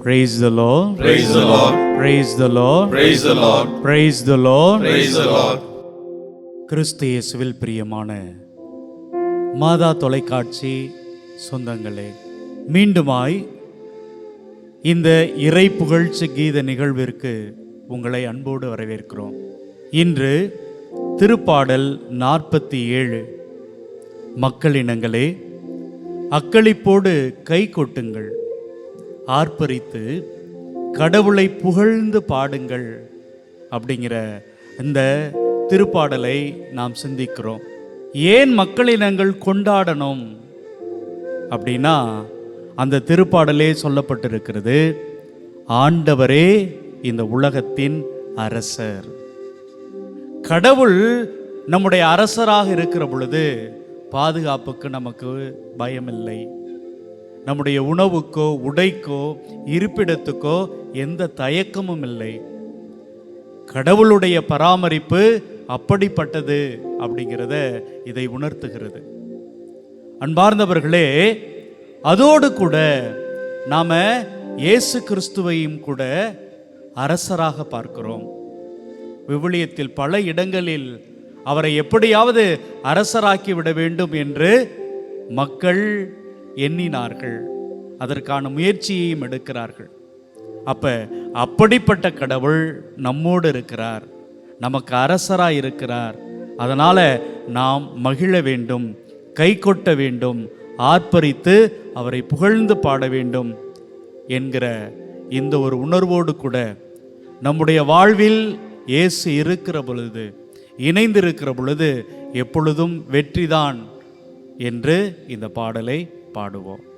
Praise the lord Praise the Lord. praise the lord Praise the Lord. praise the lord Praise the Lord. கிறிஸ்து இயேசுவில் பிரியமான மாதா தொலைக்காட்சி சொந்தங்களே மீண்டுமாய் இந்த இறை புகழ்ச்சி கீத நிகழ்விற்கு உங்களை அன்போடு வரவேற்கிறோம் இன்று திருப்பாடல் நாற்பத்தி ஏழு மக்களினங்களே அக்களிப்போடு கை கொட்டுங்கள் ஆர்ப்பரித்து கடவுளை புகழ்ந்து பாடுங்கள் அப்படிங்கிற இந்த திருப்பாடலை நாம் சிந்திக்கிறோம். ஏன் மக்களினங்கள் கொண்டாடணும் அப்படின்னா அந்த திருப்பாடலே சொல்லப்பட்டிருக்கிறது. ஆண்டவரே இந்த உலகத்தின் அரசர். கடவுள் நம்முடைய அரசராக இருக்கிற பொழுது பாதுகாப்புக்கு நமக்கு பயமில்லை. நம்முடைய உணவுக்கோ உடைக்கோ இருப்பிடத்துக்கோ எந்த தயக்கமும் இல்லை. கடவுளுடைய பராமரிப்பு அப்படிப்பட்டது அப்படிங்கிறத இதை உணர்த்துகிறது. அன்பார்ந்தவர்களே அதோடு கூட நாம் இயேசு கிறிஸ்துவையும் கூட அரசராக பார்க்கிறோம். விவிலியத்தில் பல இடங்களில் அவரை எப்படியாவது அரசராக்கி விட வேண்டும் என்று மக்கள் எண்ணினார்கள். அதற்கான முயற்சியையும் எடுக்கிறார்கள். அப்போ அப்படிப்பட்ட கடவுள் நம்மோடு இருக்கிறார். நமக்கு அரசராக இருக்கிறார். அதனால் நாம் மகிழ வேண்டும் கை கொட்ட வேண்டும் ஆர்ப்பரித்து அவரை புகழ்ந்து பாட வேண்டும் என்கிற இந்த ஒரு உணர்வோடு கூட நம்முடைய வாழ்வில் இயேசு இருக்கிற பொழுது இணைந்திருக்கிற பொழுது எப்பொழுதும் வெற்றிதான் என்று இந்த பாடலை பாடுவோம்.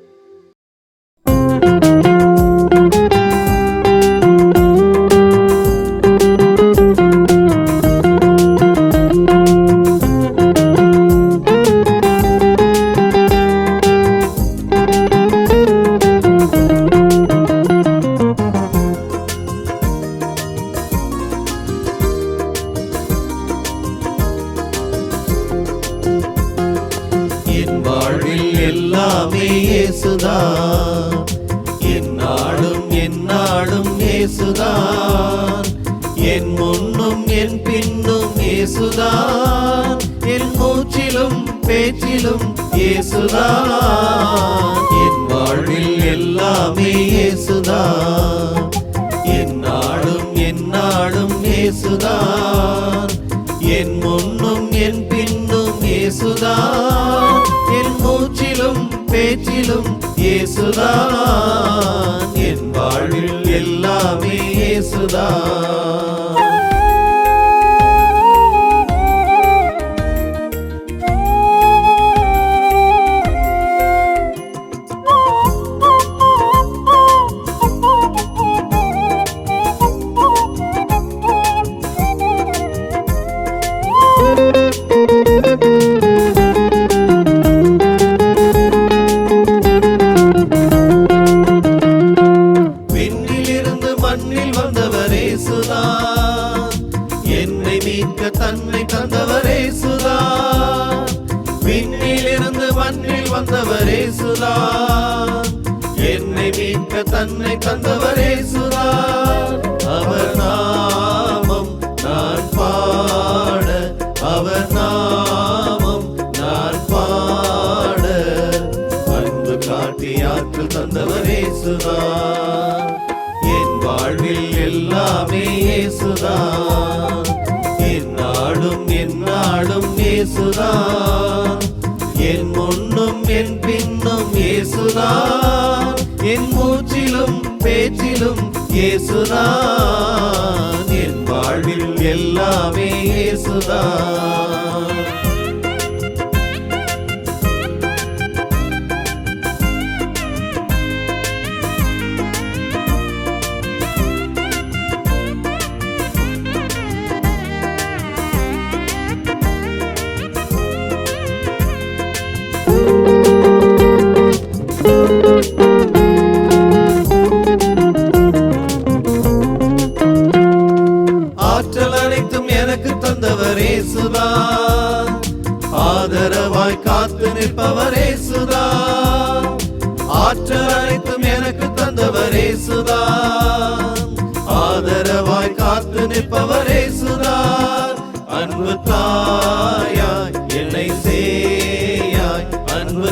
இயேசுதான். என் முன்னும் என் பின்னும் இயேசுதான். என் மூச்சிலும் பேச்சிலும் இயேசுதான். என் வாழ்வில் எல்லாமே இயேசுதான். தன்னை தந்தவரே சுதான் விண்ணிலிருந்து மண்ணில் வந்தவரே சுதா. என்னை மீட்க தன்னை தந்தவரே சுதா. அவர் நாமம் நான் பாட அவர் நாமம் நான் பாட. அன்பு காட்டி ஆற்றல் தந்தவரே சுதா. என் வாழ்வில் எல்லாமே சுதா இயேசுதான் என் முன்னும் என் பின்னும் இயேசுதான் என் மூச்சிலும் பேச்சிலும் இயேசுதான் என் வாழ்வில் எல்லாமே இயேசுதான்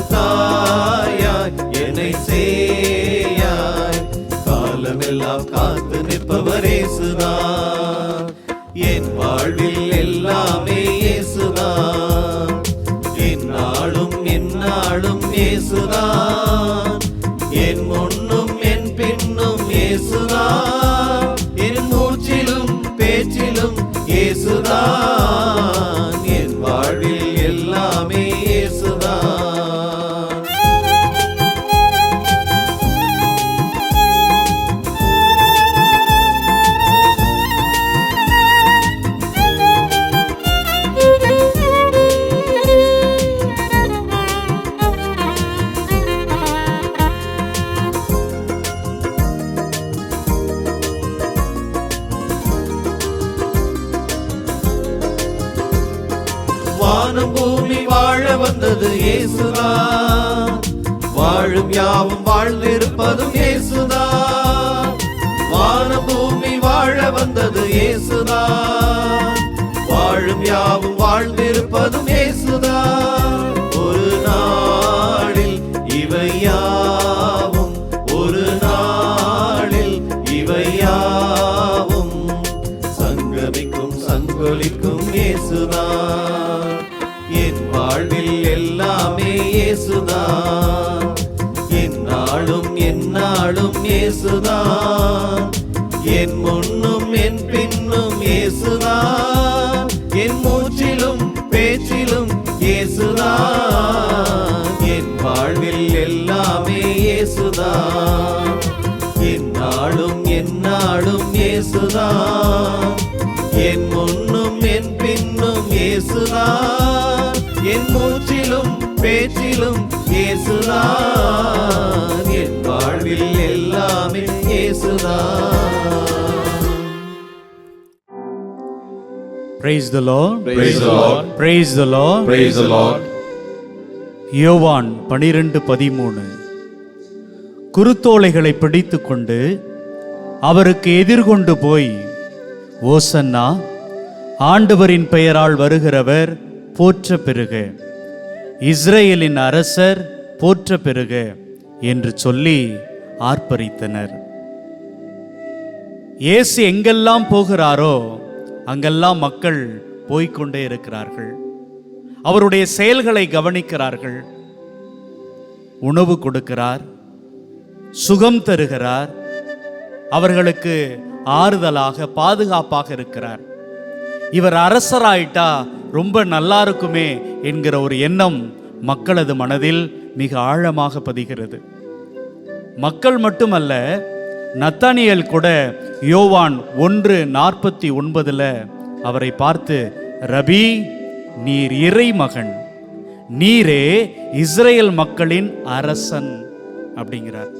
அன்பு தாயாய் வாழ இயேசுதா. வாழும் யாவும் வாழ்ந்திருப்பதும் இயேசுதா. வான பூமி வாழ வந்தது இயேசுதா. வாழும் யாவும் வாழ்ந்திருப்பதும் இயேசுதா. ஒரு நாளில் இவை யாவும் ஒரு நாளில் இவை யாவும். சங்கமிக்கும் சங்கொலிக்கும் இயேசுதா. இயேசுதான். என்னாலும் என்னாலும் இயேசுதான். என் முன்னும் என் பின்னும் இயேசுதான். என் மூச்சிலும் பேச்சிலும் இயேசுதான். என் வாழ்வில் எல்லாமே இயேசுதான். என்னாலும் என்னாலும் இயேசுதான். என் முன்னும் என் பின்னும் இயேசுதான். என் மூச்சில் பேச்சிலும் இயேசுதான் என் வாழ்வில் எல்லாமே இயேசுதான் Praise the Lord. Praise the Lord. Praise the Lord. Praise the Lord. யோவான் பனிரெண்டு பதிமூணு குருத்தோலைகளை பிடித்துக்கொண்டு அவருக்கு எதிர்கொண்டு போய் ஓசன்னா ஆண்டவரின் பெயரால் வருகிறவர் போற்ற பெறுக இஸ்ரேலின் அரசர் போற்ற பெறுக என்று சொல்லி ஆர்ப்பரித்தனர். இயேசு எங்கெல்லாம் போகிறாரோ அங்கெல்லாம் மக்கள் போய்க்கொண்டே இருக்கிறார்கள். அவருடைய செயல்களை கவனிக்கிறார்கள். உணவு கொடுக்கிறார் சுகம் தருகிறார் அவர்களுக்கு ஆறுதலாக பாதுகாப்பாக இருக்கிறார். இவர் அரசராயிட்டா ரொம்ப நல்லா இருக்குமே என்கிற ஒரு எண்ணம் மக்களது மனதில் மிக ஆழமாக பதிகிறது. மக்கள் மட்டுமல்ல நத்தானியல் கூட யோவான் ஒன்று நாற்பத்தி ஒன்பதில் அவரை பார்த்து ரபி நீர் இறைமகன். நீரே இஸ்ரேல் மக்களின் அரசன். அப்படிங்கிறார்.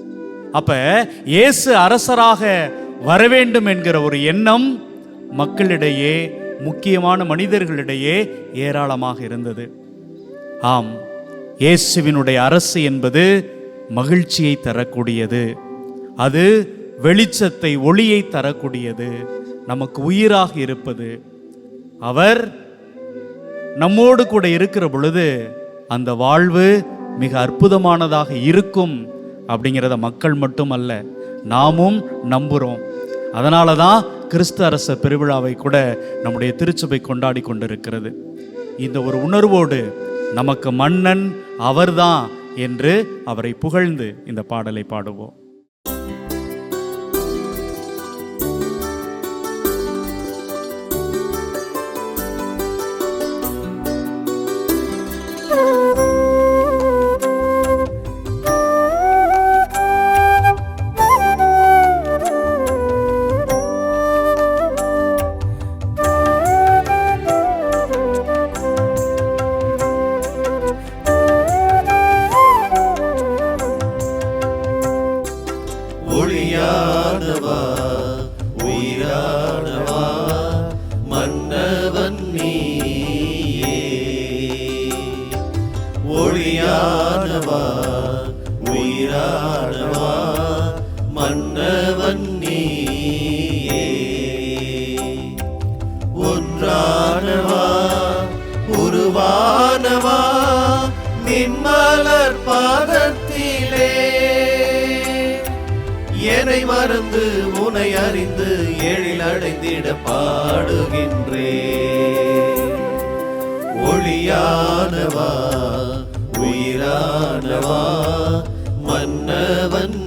அப்ப இயேசு அரசராக வர வேண்டும் என்கிற ஒரு எண்ணம் மக்களிடையே முக்கியமான மனிதர்களிடையே ஏராளமாக இருந்தது. ஆம் இயேசுவினுடைய அரசு என்பது மகிழ்ச்சியை தரக்கூடியது. அது வெளிச்சத்தை ஒளியை தரக்கூடியது. நமக்கு உயிராக இருப்பது. அவர் நம்மோடு கூட இருக்கிற பொழுது அந்த வாழ்வு மிக அற்புதமானதாக இருக்கும் அப்படிங்கிறத மக்கள் மட்டும் அல்ல நாமும் நம்புகிறோம் அதனால தான் கிறிஸ்து அரச பெருவிழாவை கூட நம்முடைய திருச்சபை கொண்டாடி கொண்டிருக்கிறது. இந்த ஒரு உணர்வோடு நமக்கு மன்னன் அவர்தான் என்று அவரை புகழ்ந்து இந்த பாடலை பாடுவோம். ஆனவன் நீயே. ஒன்றானவா உருவானவா நிம்மலர் பாதத்திலே. என்னை மறந்து உனை அறிந்து எழில் அடைந்திட பாடுகின்றே. ஒளியானவா உயிரானவா மன்னவன்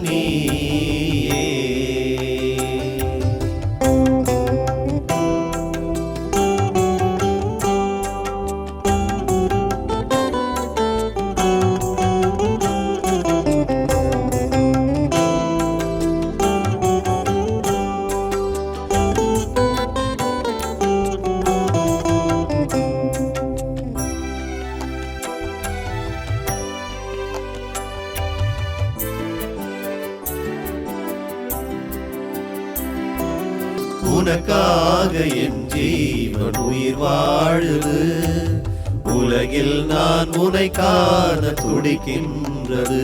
முடிக்கின்றது.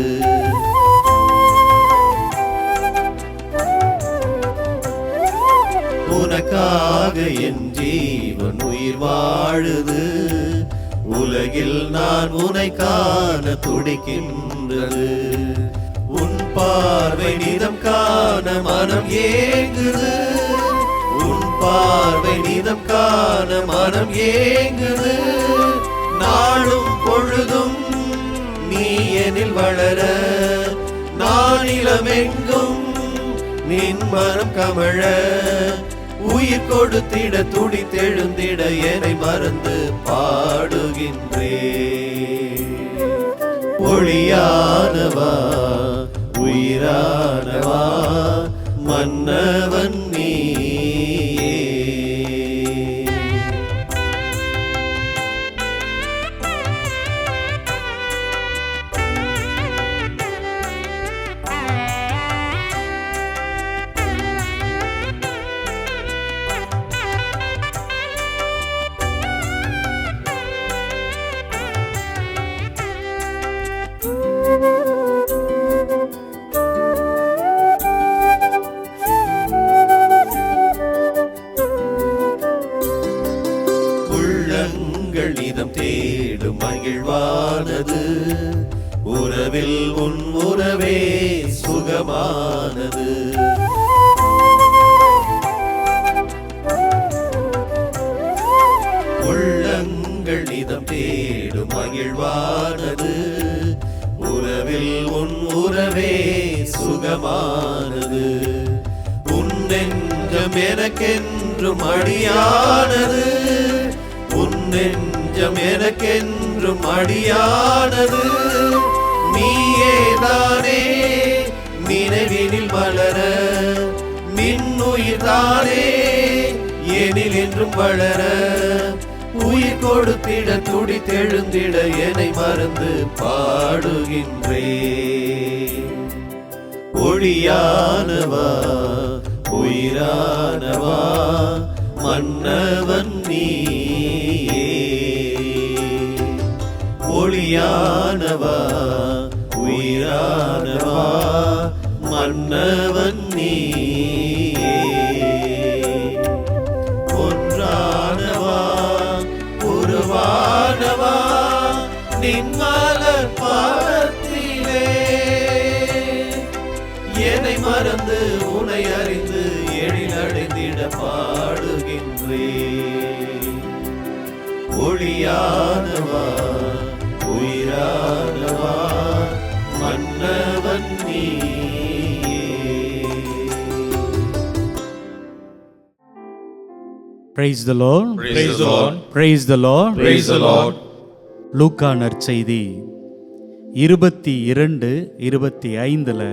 உனக்காக என் ஜீவன் உயிர் வாழுது. உலகில் நான் உனை காண துடிக்கின்றது. உன் பார்வை நிதம் காண மனம் ஏங்குது. உன் பார்வை நிதம் காண மனம் ஏங்குது. நாளும் பொழுதும் நீ எனில் வளர நானிலமெங்கும் நின் மனம் கமழ. உயிர் கொடுத்திட துடித்தெழுந்திட என்னை மறந்து பாடுகின்றே. ஒளியானவா உயிரானவா மன்னவன் நினைவினில் மலர நின்னுயிர்தானே எனில் என்றும் வளர உயிர் கொடுத்திட துடி தெழுந்திட என்னை மறந்து பாடுகின்றே. ஒளியானவா உயிரானவா மன்னவன் நீயே. ஒளியானவா உயிரானவா மன்னவன் நீ. ஒன்றானவா உருவானவா நின்மலர் பாதத்திலே. என்னை மறந்து உனை அறிந்து எழிலடைந்திட பாடுகின்றே ஒளியானவா உயிரானவா praise the Lord Praise the Lord. Praise the Lord Praise the Lord. லூக்கா நற்செய்தி இருபத்தி இரண்டு இருபத்தி ஐந்துல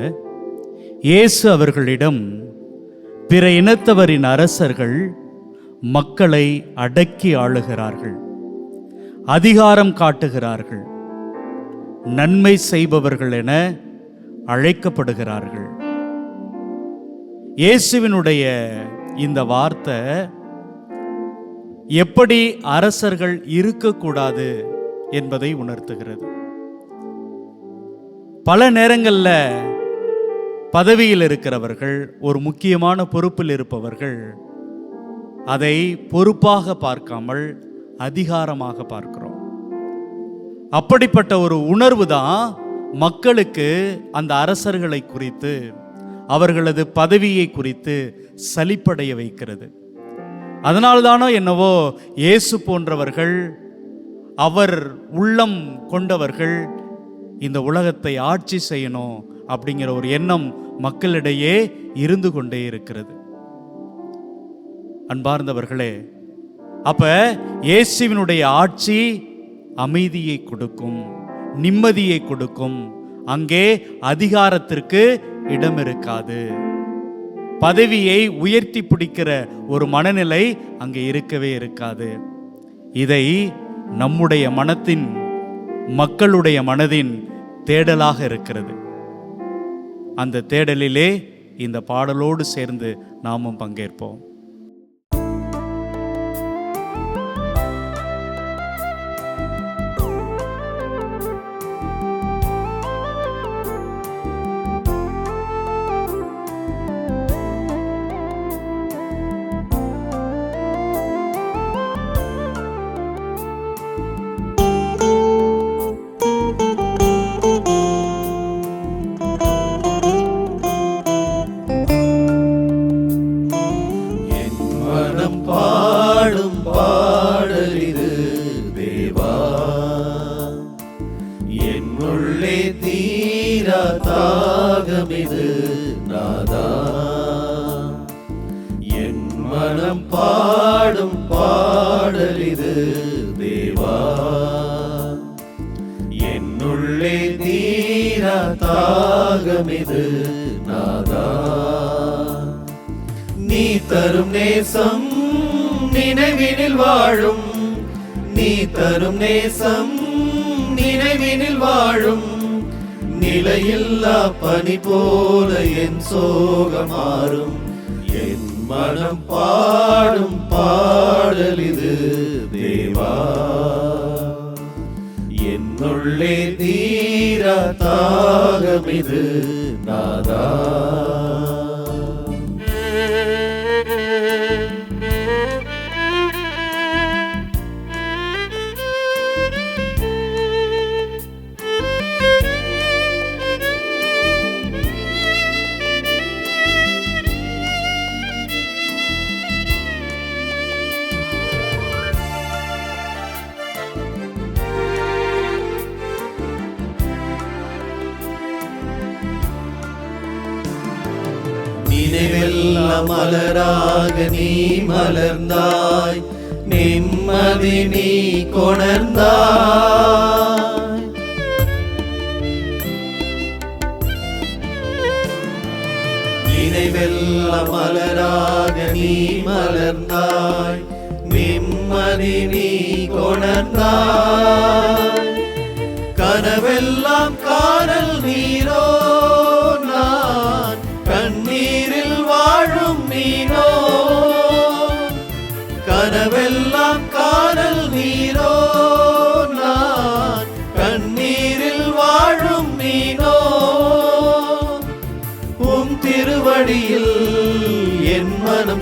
இயேசு அவர்களிடம் பிற இனத்தவரின் அரசர்கள் மக்களை அடக்கி ஆளுகிறார்கள் அதிகாரம் காட்டுகிறார்கள் நன்மை செய்பவர்கள் என அழைக்கப்படுகிறார்கள் இயேசுவினுடைய இந்த வார்த்தை எப்படி அரசர்கள் இருக்கக்கூடாது என்பதை உணர்த்துகிறது. பல நேரங்களில் பதவியில் இருக்கிறவர்கள் ஒரு முக்கியமான பொறுப்பில் இருப்பவர்கள் அதை பொறுப்பாக பார்க்காமல் அதிகாரமாக பார்க்கிறோம். அப்படிப்பட்ட ஒரு உணர்வு தான் மக்களுக்கு அந்த அரசர்களை குறித்து அவர்களது பதவியை குறித்து சலிப்படைய வைக்கிறது. அதனால்தானோ என்னவோ இயேசு போன்றவர்கள் அவர் உள்ளம் கொண்டவர்கள் இந்த உலகத்தை ஆட்சி செய்யணும் அப்படிங்கிற ஒரு எண்ணம் மக்களிடையே இருந்து கொண்டே இருக்கிறது. அன்பார்ந்தவர்களே அப்ப இயேசுவினுடைய ஆட்சி அமைதியை கொடுக்கும் நிம்மதியை கொடுக்கும் அங்கே அதிகாரத்திற்கு இடம் இருக்காது பதவியை உயர்த்தி பிடிக்கிற ஒரு மனநிலை அங்கே இருக்கவே இருக்காது. இதை நம்முடைய மனத்தின் மக்களுடைய மனதின் தேடலாக இருக்கிறது. அந்த தேடலிலே இந்த பாடலோடு சேர்ந்து நாமும் பங்கேற்போம். வாழும் நேசம் நினைவினில் வாழும். நிலையில்லா பனி போல என் சோகமாறும் என் மனம் பாடும் பாடல் இது தேவா. என்னுள்ளே தீரா தாகம் இது நாதா. மலராக நீ மலர்ந்தாய். நிம்மதி நீ கொணர்ந்தாய். நினைவெல்லாம் மலராக நீ மலர்ந்தாய். நிம்மதி நீ கொணர்ந்தாய். கனவெல்லாம் காணல்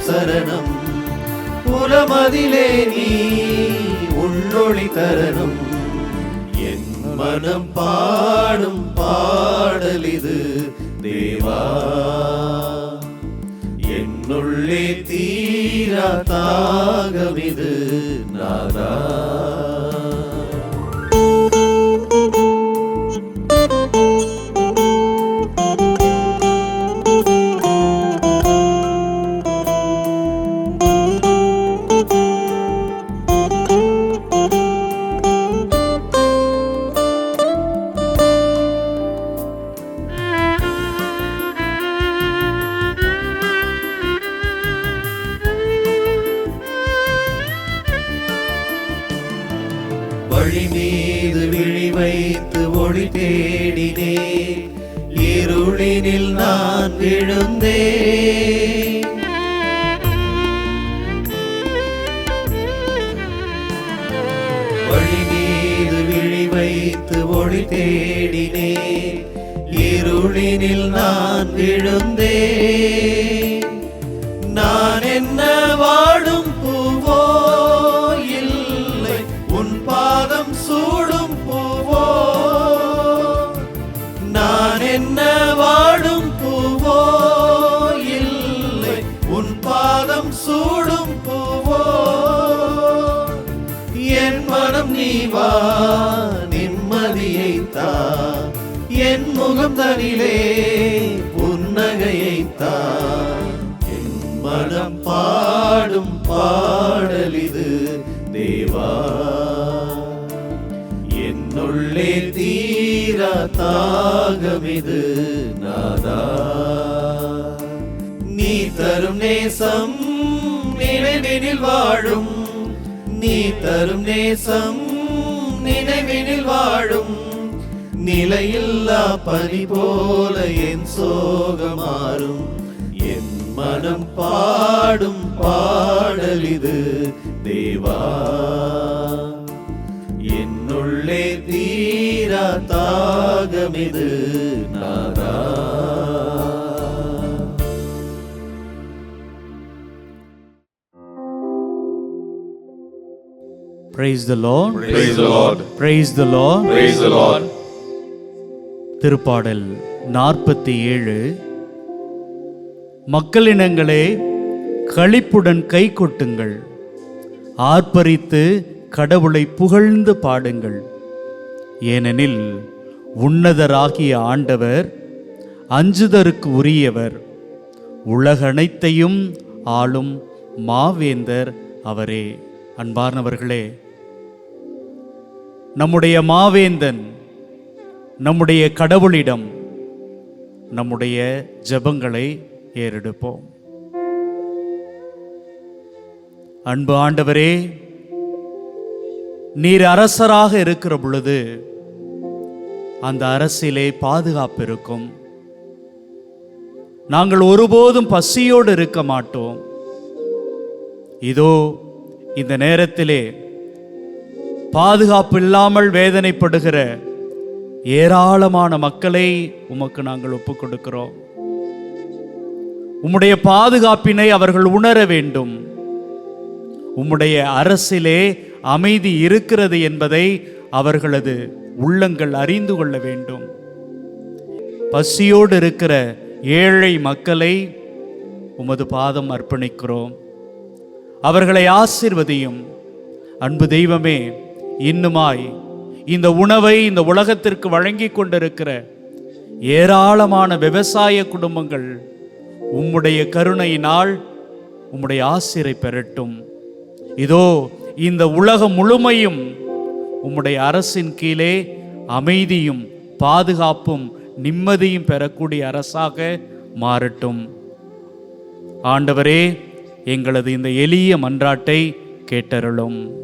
சரணம். புலமதிலே நீ உள்ளொளி தரணும். என் மனம் பாடும் பாடலிது தேவா. என்னுள்ளே தீரா தாகமிது வைத்து ஒளி தேடினேன் இருளினில் நான் விழுந்தே. வழி மீது விழி வைத்து ஒளி தேடினேன் இருளினில் நான் விழுந்தே. நான் என்ன வாடும் நீ நிம்மதியை தா என் முகம் தனிலே புன்னகையை தா என் மனம் பாடும் பாடலிது தேவா. என்னுள்ளே தீரா தாகமிது நாதா. நீ தரும் நேசம் நினைவினில் வாழும் நீ தரும் நேசம் நினைவினில் வாழும் நிலையில்லா பனி போல என் சோகமாறும் என் மனம் பாடும் பாடல் இது தேவா என்னுள்ளே தீரா தாகமிது praise the Lord Praise the Lord. Praise the Lord Praise the Lord. திருப்பாடல் நாற்பத்தி ஏழு மக்களினங்களே களிப்புடன் கை கொட்டுங்கள். ஆர்ப்பரித்து கடவுளை புகழ்ந்து பாடுங்கள். ஏனெனில் உன்னதராகிய ஆண்டவர் அஞ்சுதருக்கு உரியவர். உலகனைத்தையும் ஆளும் மாவேந்தர் அவரே. அன்பார்ந்தவர்களே நம்முடைய மாவேந்தன் நம்முடைய கடவுளிடம் நம்முடைய ஜெபங்களை ஏறெடுப்போம். அன்பு ஆண்டவரே நீர் அரசராக இருக்கிற பொழுது அந்த அரசிலே பாதுகாப்பு இருக்கும். நாங்கள் ஒருபோதும் பசியோடு இருக்க மாட்டோம். இதோ இந்த நேரத்திலே பாதுகாப்பு இல்லாமல் வேதனைப்படுகிற ஏராளமான மக்களை உமக்கு நாங்கள் ஒப்புக் கொடுக்கிறோம் உம்முடைய பாதுகாப்பினை அவர்கள் உணர வேண்டும். உம்முடைய அரசிலே அமைதி இருக்கிறது என்பதை அவர்களது உள்ளங்கள் அறிந்து கொள்ள வேண்டும். பசியோடு இருக்கிற ஏழை மக்களை உமது பாதம் அர்ப்பணிக்கிறோம். அவர்களை ஆசிர்வதியும். அன்பு தெய்வமே இன்னுமாய் இந்த உணவை இந்த உலகத்திற்கு வழங்கி கொண்டிருக்கிற ஏராளமான விவசாய குடும்பங்கள் உம்முடைய கருணையினால் உம்முடைய ஆசிரை பெறட்டும். இதோ இந்த உலகம் முழுமையும் உம்முடைய அரசின் கீழே அமைதியும் பாதுகாப்பும் நிம்மதியும் பெறக்கூடிய அரசாக மாறட்டும். ஆண்டவரே எங்களது இந்த எளிய மன்றாட்டை கேட்டருளும்.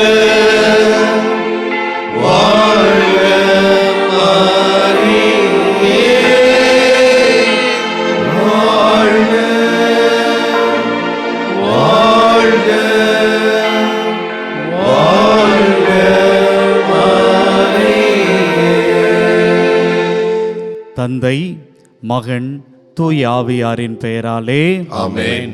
மகன் தூய் ஆவியாரின் பெயராலே Amen.